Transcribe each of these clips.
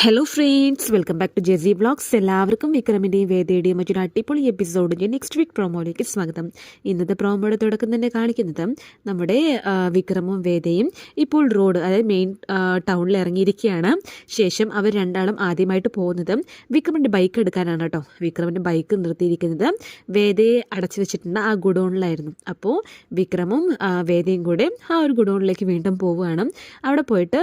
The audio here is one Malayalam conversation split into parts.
Hello friends welcome back to JC blogs എല്ലാവർക്കും വിക്രമിന്റെയും വേദയുടെയും മറ്റൊരു അടിപൊളി എപ്പിസോഡിന്റെ നെക്സ്റ്റ് വീക്ക് പ്രൊമോയിലേക്ക് സ്വാഗതം. ഇന്നത്തെ പ്രോമോയുടെ തുടക്കം തന്നെ കാണിക്കുന്നത് നമ്മുടെ വിക്രമും വേദയും ഇപ്പോൾ റോഡ് അതായത് മെയിൻ ടൗണിൽ ഇറങ്ങിയിരിക്കുകയാണ്. ശേഷം അവർ രണ്ടാളും ആദ്യമായിട്ട് പോകുന്നത് വിക്രമിന്റെ ബൈക്ക് എടുക്കാനാണ് കേട്ടോ. വിക്രമിന്റെ ബൈക്ക് നിർത്തിയിരിക്കുന്നത് വേദയെ അടച്ചു വെച്ചിട്ടുണ്ട് ആ ഗുഡൗണിലായിരുന്നു. അപ്പോൾ വിക്രമും വേദയും കൂടെ ആ ഒരു ഗുഡൗണിലേക്ക് വീണ്ടും പോവുകയാണ്. അവിടെ പോയിട്ട്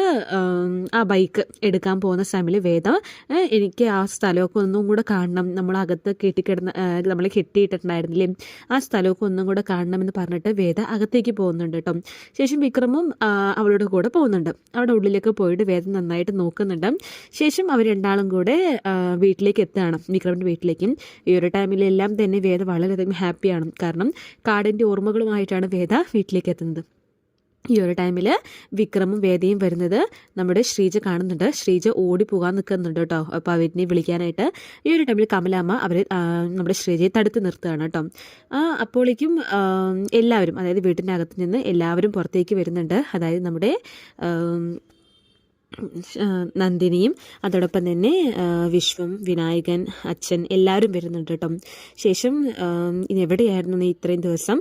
ആ ബൈക്ക് എടുക്കാൻ പോകുന്ന സമയത്ത് വേദ എനിക്ക് ആ സ്ഥലമൊക്കെ ഒന്നും കൂടെ കാണണം. നമ്മൾ അകത്ത് കെട്ടിക്കിടന്ന് നമ്മൾ കെട്ടിയിട്ടുണ്ടായിരുന്നില്ലേ ആ സ്ഥലമൊക്കെ ഒന്നും കൂടെ കാണണമെന്ന് പറഞ്ഞിട്ട് വേദ അകത്തേക്ക് പോകുന്നുണ്ട് കേട്ടോ. ശേഷം വിക്രമും അവളുടെ കൂടെ പോകുന്നുണ്ട്. അവിടെ ഉള്ളിലേക്ക് പോയിട്ട് വേദ നന്നായിട്ട് നോക്കുന്നുണ്ട്. ശേഷം അവർ രണ്ടാളും കൂടെ വീട്ടിലേക്ക് എത്തുകയാണ്. വിക്രമിന്റെ വീട്ടിലേക്കും. ഈ ഒരു ടൈമിലെല്ലാം തന്നെ വേദ വളരെയധികം ഹാപ്പിയാണ് കാരണം കാടിന്റെ ഓർമ്മകളുമായിട്ടാണ് വേദ വീട്ടിലേക്ക് എത്തുന്നത്. ഈ ഒരു ടൈമിൽ വിക്രമും വേദയും വരുന്നത് നമ്മുടെ ശ്രീജ കാണുന്നുണ്ട്. ശ്രീജ ഓടി പോകാൻ നിൽക്കുന്നുണ്ട് കേട്ടോ. അപ്പോൾ അവരിനെ വിളിക്കാനായിട്ട് ഈ ഒരു ടൈമിൽ കമലാമ്മ അവർ നമ്മുടെ ശ്രീജയെ തടുത്ത് നിർത്തുകയാണ് കേട്ടോ. അപ്പോഴേക്കും എല്ലാവരും അതായത് വീട്ടിന്റെ അകത്ത് നിന്ന് എല്ലാവരും പുറത്തേക്ക് വരുന്നുണ്ട്. അതായത് നമ്മുടെ നന്ദിനിയും അതോടൊപ്പം തന്നെ വിശ്വം വിനായകൻ അച്ഛൻ എല്ലാവരും വരുന്നുണ്ട് കേട്ടോ. ശേഷം ഇനി എവിടെയായിരുന്നു നീ ഇത്രയും ദിവസം?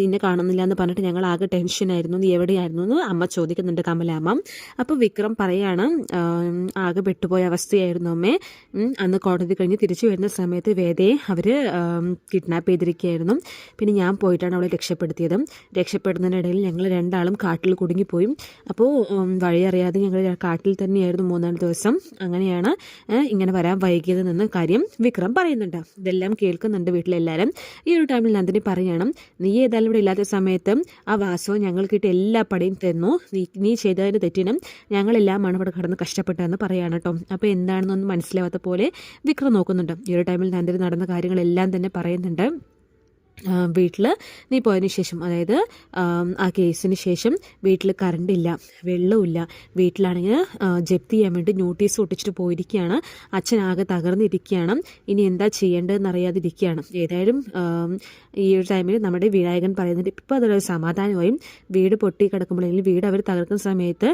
നിന്നെ കാണുന്നില്ല എന്ന് പറഞ്ഞിട്ട് ഞങ്ങൾ ആകെ ടെൻഷനായിരുന്നു നീ എവിടെയായിരുന്നു എന്ന് അമ്മ ചോദിക്കുന്നുണ്ട് കമലാമ്മ അപ്പോൾ വിക്രം പറയാണ് ആകെ പെട്ടുപോയ അവസ്ഥയായിരുന്നു അമ്മേ. അന്ന് കോടതി കഴിഞ്ഞ് തിരിച്ചു വരുന്ന സമയത്ത് വേദയെ അവർ കിഡ്നാപ്പ് ചെയ്തിരിക്കുകയായിരുന്നു. പിന്നെ ഞാൻ പോയിട്ടാണ് അവളെ രക്ഷപ്പെടുത്തിയത്. രക്ഷപ്പെടുന്നതിനിടയിൽ ഞങ്ങൾ രണ്ടാളും കാട്ടിൽ കുടുങ്ങിപ്പോയി. അപ്പോൾ വഴിയറിയാതെ ഞങ്ങൾ കാട്ടിൽ തന്നെയായിരുന്നു മൂന്നാൽ ദിവസം. അങ്ങനെയാണ് ഇങ്ങനെ വരാൻ വൈകിയത് നിന്ന് കാര്യം വിക്രം പറയുന്നുണ്ട്. ഇതെല്ലാം കേൾക്കുന്നുണ്ട് വീട്ടിലെല്ലാവരും ഈ ഒരു ടൈമിൽ നന്ദിനി പറയണം നീ ഏതായാലും ഇവിടെ ഇല്ലാത്ത സമയത്ത് ആ വാസവും ഞങ്ങൾക്കിട്ട് എല്ലാ പടിയും തന്നു. നീ നീ ചെയ്തതിന് തെറ്റിനും ഞങ്ങളെല്ലാമാണ് ഇവിടെ കടന്ന് കഷ്ടപ്പെട്ടതെന്ന് പറയാണ് കേട്ടോ അപ്പോൾ എന്താണെന്നൊന്നും മനസ്സിലാവാത്ത പോലെ വിക്രം നോക്കുന്നുണ്ട്. ഈ ഒരു ടൈമിൽ നന്ദിനി നടന്ന കാര്യങ്ങളെല്ലാം തന്നെ പറയുന്നുണ്ട്. വീട്ടിൽ നീ പോയതിന് ശേഷം അതായത് ആ കേസിന് ശേഷം വീട്ടിൽ കറണ്ട് ഇല്ല വെള്ളമില്ല വീട്ടിലാണെങ്കിൽ ജപ്തി ചെയ്യാൻ വേണ്ടി നോട്ടീസ് ഒട്ടിച്ചിട്ട് പോയിരിക്കുകയാണ്. അച്ഛനാകെ തകർന്നിരിക്കുകയാണ്. ഇനി എന്താ ചെയ്യേണ്ടതെന്ന് അറിയാതിരിക്കുകയാണ്. ഏതായാലും ഈ ഒരു ടൈമിൽ നമ്മുടെ വിനായകൻ പറയുന്നുണ്ട് ഇപ്പോൾ അതൊരു സമാധാനമായും വീട് പൊട്ടി കിടക്കുമ്പോൾ അല്ലെങ്കിൽ വീട് അവർ തകർക്കുന്ന സമയത്ത്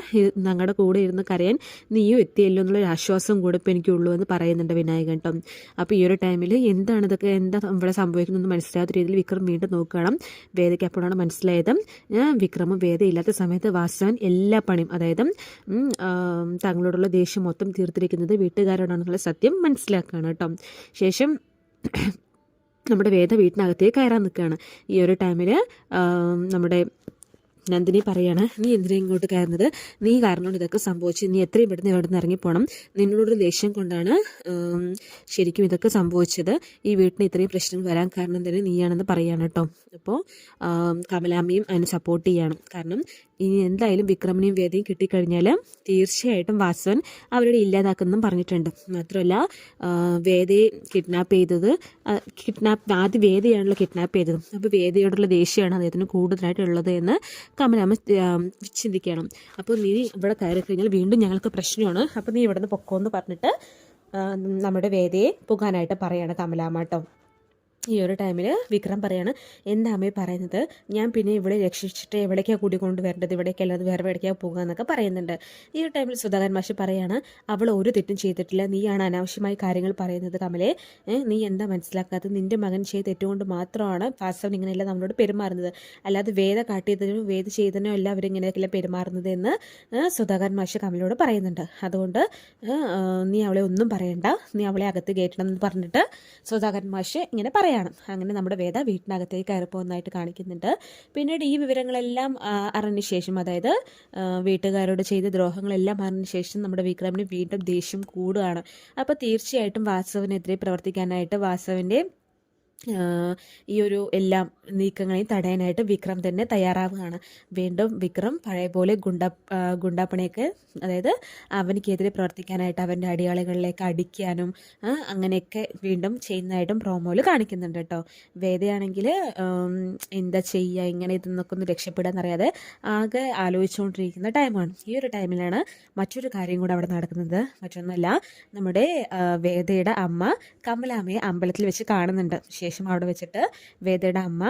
ഞങ്ങളുടെ കൂടെ ഇരുന്ന് കരയാൻ നീയും എത്തിയല്ലോ എന്നുള്ളൊരു ആശ്വാസം കൂടെ ഇപ്പോൾ എനിക്കുള്ളൂ എന്ന് പറയുന്നുണ്ട് വിനായകൻ കേട്ടോ അപ്പോൾ ഈ ഒരു ടൈമിൽ എന്താണ് ഇതൊക്കെ എന്താ ഇവിടെ സംഭവിക്കുന്നതെന്ന് മനസ്സിലാത്ത രീതിയിൽ വിക്രം വീണ്ടും നോക്കണം. വേദയ്ക്ക് അപ്പോഴാണ് മനസ്സിലായത്. വിക്രമം വേദ ഇല്ലാത്ത സമയത്ത് വാസവൻ എല്ലാ പണിയും അതായത് തങ്ങളോടുള്ള ദേഷ്യം മൊത്തം തീർത്തിരിക്കുന്നത് വീട്ടുകാരോടാണെന്നുള്ള സത്യം മനസ്സിലാക്കുകയാണ് കേട്ടോ. ശേഷം നമ്മുടെ വേദ വീട്ടിനകത്തേക്ക് കയറാൻ നിൽക്കുകയാണ്. ഈ ഒരു ടൈമിൽ നമ്മുടെ നന്ദിനി പറയാണ് നീ എന്തിനാ ഇങ്ങോട്ട് കയറുന്നത്? നീ കാരണം ഇതൊക്കെ സംഭവിച്ചു നീ എത്രയും പെട്ടെന്ന് ഇവിടെ നിന്ന് ഇറങ്ങിപ്പോണം നിന്നോടൊരു ദേഷ്യം കൊണ്ടാണ് ശരിക്കും ഇതൊക്കെ സംഭവിച്ചത്. ഈ വീട്ടിന് ഇത്രയും പ്രശ്നം വരാൻ കാരണം തന്നെ നീയാണെന്ന് പറയാണ് കേട്ടോ. അപ്പോൾ കമലാമ്മയും അതിന് സപ്പോർട്ട് ചെയ്യാണ്. കാരണം ഇനി എന്തായാലും വിക്രമനെയും വേദയും കിട്ടിക്കഴിഞ്ഞാൽ തീർച്ചയായിട്ടും വാസവൻ അവരുടെ ഇല്ലാതാക്കുന്നതും പറഞ്ഞിട്ടുണ്ട്. മാത്രമല്ല വേദയെ കിഡ്നാപ്പ് ചെയ്തത് കിഡ്നാപ്പ് ആദ്യം വേദയാണല്ലോ കിഡ്നാപ്പ് ചെയ്തത്. അപ്പോൾ വേദയോടുള്ള ദേഷ്യമാണ് അദ്ദേഹത്തിന് കൂടുതലായിട്ടുള്ളത് എന്ന് കമലാമ്മ ചിന്തിക്കണം. അപ്പോൾ നീ ഇവിടെ കയറി കഴിഞ്ഞാൽ വീണ്ടും ഞങ്ങൾക്ക് പ്രശ്നമാണ്. അപ്പോൾ നീ ഇവിടെ നിന്ന് പൊക്കോന്ന് പറഞ്ഞിട്ട് നമ്മുടെ വേദയെ പോകാനായിട്ട് പറയാണ് കമലാമ്മ കേട്ടോ. ഈ ഒരു ടൈമിൽ വിക്രം പറയാണ് എന്താ അമ്മേ പറയുന്നത്? ഞാൻ പിന്നെ ഇവിടെ രക്ഷിച്ചിട്ട് എവിടേക്കാണ് കൂടി വരേണ്ടത്? ഇവിടേക്കല്ല അത് വേറെ എവിടേക്കാണ് പോകുക എന്നൊക്കെ പറയുന്നുണ്ട്. ഈ ഒരു ടൈമിൽ സുധാകരൻ മാഷി പറയാണ് അവൾ ഒരു തെറ്റും ചെയ്തിട്ടില്ല. നീയാണ് അനാവശ്യമായി കാര്യങ്ങൾ പറയുന്നത് കമലെ. നീ എന്താ മനസ്സിലാക്കാത്തത്? നിന്റെ മകൻ ചെയ്ത തെറ്റുകൊണ്ട് മാത്രമാണ് ഫാസവൻ ഇങ്ങനെയല്ല നമ്മളോട് പെരുമാറുന്നത്. അല്ലാതെ വേദ കാട്ടിയതിനും വേദ ചെയ്തതിനോ അല്ല അവരിങ്ങനെയൊക്കെയല്ല പെരുമാറുന്നത് എന്ന് സുധാകരൻ മാഷി കമലോട് പറയുന്നുണ്ട്. അതുകൊണ്ട് നീ അവളെ ഒന്നും പറയണ്ട. നീ അവളെ അകത്ത് കയറ്റണം എന്ന് പറഞ്ഞിട്ട് സുധാകരൻ മാഷ് ഇങ്ങനെ പറയാണ് അങ്ങനെ നമ്മുടെ വേദ വീട്ടിനകത്തേക്ക് കയറിപ്പോകുന്നതായിട്ട് കാണിക്കുന്നുണ്ട്. പിന്നീട് ഈ വിവരങ്ങളെല്ലാം അറിഞ്ഞ ശേഷം അതായത് വീട്ടുകാരോട് ചെയ്ത ദ്രോഹങ്ങളെല്ലാം അറിഞ്ഞ ശേഷം നമ്മുടെ വിക്രമിന് വീണ്ടും ദേഷ്യം കൂടുകയാണ്. അപ്പോൾ തീർച്ചയായിട്ടും വാസവനെതിരെ പ്രവർത്തിക്കാനായിട്ട് വാസവന്റെ ഈ ഒരു എല്ലാം നീക്കങ്ങളെയും തടയാനായിട്ട് വിക്രം തന്നെ തയ്യാറാവുകയാണ്. വീണ്ടും വിക്രം പഴയ പോലെ ഗുണ്ട ഗുണ്ടാപ്പണിയൊക്കെ അതായത് അവനിക്കെതിരെ പ്രവർത്തിക്കാനായിട്ട് അവന്റെ അടിയാളികളിലേക്ക് അടിക്കാനും അങ്ങനെയൊക്കെ വീണ്ടും ചെയ്യുന്നതായിട്ടും പ്രോമോയിൽ കാണിക്കുന്നുണ്ട് കേട്ടോ. വേദയാണെങ്കിൽ എന്താ ചെയ്യുക ഇങ്ങനെ ഇതെന്നൊക്കെ ഒന്ന് രക്ഷപ്പെടാന്നറിയാതെ ആകെ ആലോചിച്ചുകൊണ്ടിരിക്കുന്ന ടൈമാണ്. ഈ ഒരു ടൈമിലാണ് മറ്റൊരു കാര്യം കൂടെ അവിടെ നടക്കുന്നത്. മറ്റൊന്നല്ല നമ്മുടെ വേദയുടെ അമ്മ കമലാമ്മയെ അമ്പലത്തിൽ വെച്ച് കാണുന്നുണ്ട്. ശേഷം അവിടെ വെച്ചിട്ട് വേദയുടെ അമ്മ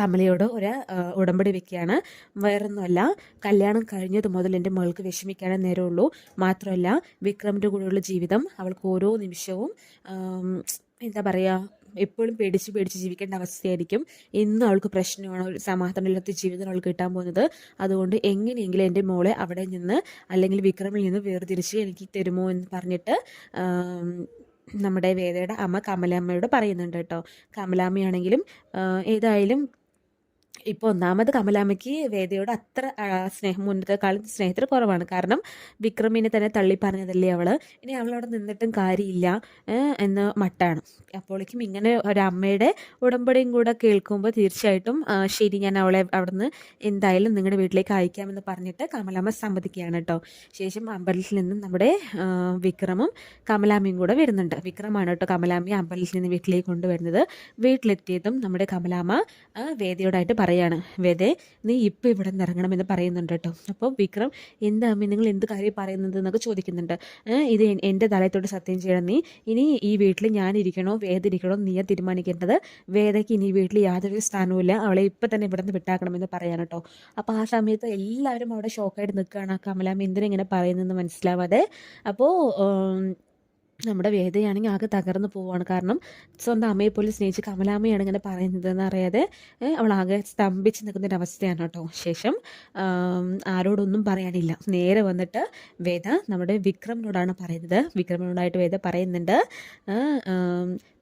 കമലയോട് ഒരു ഉടമ്പടി വെക്കുകയാണ്. വേറൊന്നുമല്ല കല്യാണം കഴിഞ്ഞത് മുതൽ എന്റെ മകൾക്ക് വിഷമിക്കാനേ നേരമുള്ളൂ. മാത്രമല്ല വിക്രമിന്റെ കൂടെയുള്ള ജീവിതം അവൾക്ക് ഓരോ നിമിഷവും എന്താ പറയുക എപ്പോഴും പേടിച്ച് പേടിച്ച് ജീവിക്കേണ്ട അവസ്ഥയായിരിക്കും. എന്നും അവൾക്ക് പ്രശ്നമാണ് ഒരു സമാധാനമില്ലാത്ത ജീവിതം അവൾക്ക് കിട്ടാൻ പോകുന്നത്. അതുകൊണ്ട് എങ്ങനെയെങ്കിലും എന്റെ മോളെ അവിടെ നിന്ന് അല്ലെങ്കിൽ വിക്രമിൽ നിന്ന് വേർതിരിച്ച് എനിക്ക് തരുമോ എന്ന് പറഞ്ഞിട്ട് നമ്മുടെ വേദയുടെ അമ്മ കമലാമ്മയോട് പറയുന്നുണ്ട് കേട്ടോ. കമലാമ്മയാണെങ്കിലും ഏതായാലും ഇപ്പോൾ ഒന്നാമത് കമലാമ്മയ്ക്ക് വേദയോട് അത്ര സ്നേഹം മുന്നത്തെക്കാളും സ്നേഹത്തിൽ കുറവാണ്. കാരണം വിക്രമിനെ തന്നെ തള്ളി പറഞ്ഞതല്ലേ അവൾ? ഇനി അവളവിടെ നിന്നിട്ടും കാര്യമില്ല എന്ന് മട്ടാണ്. അപ്പോഴേക്കും ഇങ്ങനെ ഒരു അമ്മയുടെ ഉടമ്പടിയും കൂടെ കേൾക്കുമ്പോൾ തീർച്ചയായിട്ടും ശരി ഞാൻ അവളെ അവിടുന്ന് എന്തായാലും നിങ്ങളുടെ വീട്ടിലേക്ക് അയക്കാമെന്ന് പറഞ്ഞിട്ട് കമലാമ്മ സമ്മതിക്കുകയാണ് കേട്ടോ. ശേഷം അമ്പലത്തിൽ നിന്നും നമ്മുടെ വിക്രമും കമലാമ്മയും കൂടെ വരുന്നുണ്ട്. വിക്രമാണ് കേട്ടോ കമലാമ്മയെ അമ്പലത്തിൽ നിന്ന് വീട്ടിലേക്ക് കൊണ്ടുവരുന്നത്. വീട്ടിലെത്തിയതും നമ്മുടെ കമലാമ്മ വേദിയോടായിട്ട് വേദയോടായിട്ട് പറയാണ് വേദേ നീ ഇപ്പോൾ ഇവിടെ നിന്ന് ഇറങ്ങണമെന്ന് പറയുന്നുണ്ട് കേട്ടോ. അപ്പോൾ വിക്രം എന്താ അമ്മ നിങ്ങൾ എന്ത് കാര്യം പറയുന്നത് എന്നൊക്കെ ചോദിക്കുന്നുണ്ട്. ഇത് എൻ- എന്റെ തലയത്തോട് സത്യം ചെയ്യണം നീ. ഇനി ഈ വീട്ടിൽ ഞാനിരിക്കണോ വേദ ഇരിക്കണോ നീയാ തീരുമാനിക്കേണ്ടത്. വേദയ്ക്ക് ഇനി വീട്ടിൽ യാതൊരു സ്ഥാനവുമില്ല. അവളെ ഇപ്പം തന്നെ ഇവിടെ നിന്ന് വിട്ടാക്കണമെന്ന് പറയാൻ കേട്ടോ. അപ്പോൾ ആ സമയത്ത് എല്ലാവരും അവിടെ ഷോക്കായിട്ട് നിൽക്കുകയാണ് കമലാമ്മ. എന്തിനെങ്ങനെ പറയുന്നതെന്ന് മനസ്സിലാവാതെ. അപ്പോൾ നമ്മുടെ വേദയാണെങ്കിൽ ആകെ തകർന്നു പോവുകയാണ് കാരണം സ്വന്തം അമ്മയെ പോലും സ്നേഹിച്ച് കമലാമ്മയാണ് ഇങ്ങനെ പറയുന്നതെന്ന് അറിയാതെ അവൾ ആകെ സ്തംഭിച്ച് നിൽക്കുന്ന അവസ്ഥയാണ് കേട്ടോ. ശേഷം ആരോടൊന്നും പറയാനില്ല. നേരെ വന്നിട്ട് വേദ നമ്മുടെ വിക്രമിനോടാണ് പറയുന്നത്. വിക്രമിനോടായിട്ട് വേദ പറയുന്നുണ്ട്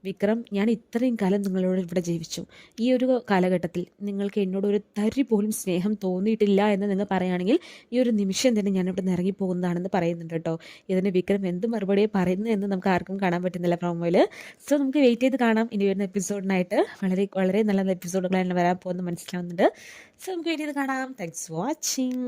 വിക്രം ഞാൻ ഇത്രയും കാലം നിങ്ങളോട് ഇവിടെ ജീവിച്ചു. ഈ ഒരു കാലഘട്ടത്തിൽ നിങ്ങൾക്ക് എന്നോട് ഒരു തരി പോലും സ്നേഹം തോന്നിയിട്ടില്ല എന്ന് നിങ്ങൾ പറയുകയാണെങ്കിൽ ഈ ഒരു നിമിഷം തന്നെ ഞാൻ ഇവിടെ നിന്ന് ഇറങ്ങിപ്പോകുന്നതാണെന്ന് പറയുന്നുണ്ട് കേട്ടോ. ഇതിന് വിക്രം എന്ത് മറുപടിയെ പറയുന്നു എന്ന് നമുക്ക് ആർക്കും കാണാൻ പറ്റുന്നില്ല പ്രൊമോയിൽ സോ നമുക്ക് വെയിറ്റ് ചെയ്ത് കാണാം. ഇനി വരുന്ന എപ്പിസോഡിനായിട്ട് വളരെ വളരെ നല്ല എപ്പിസോഡുകളാണ് വരാൻ പോകുന്നത് മനസ്സിലാവുന്നുണ്ട്. സോ നമുക്ക് വെയിറ്റ് ചെയ്ത് കാണാം. Thanks watching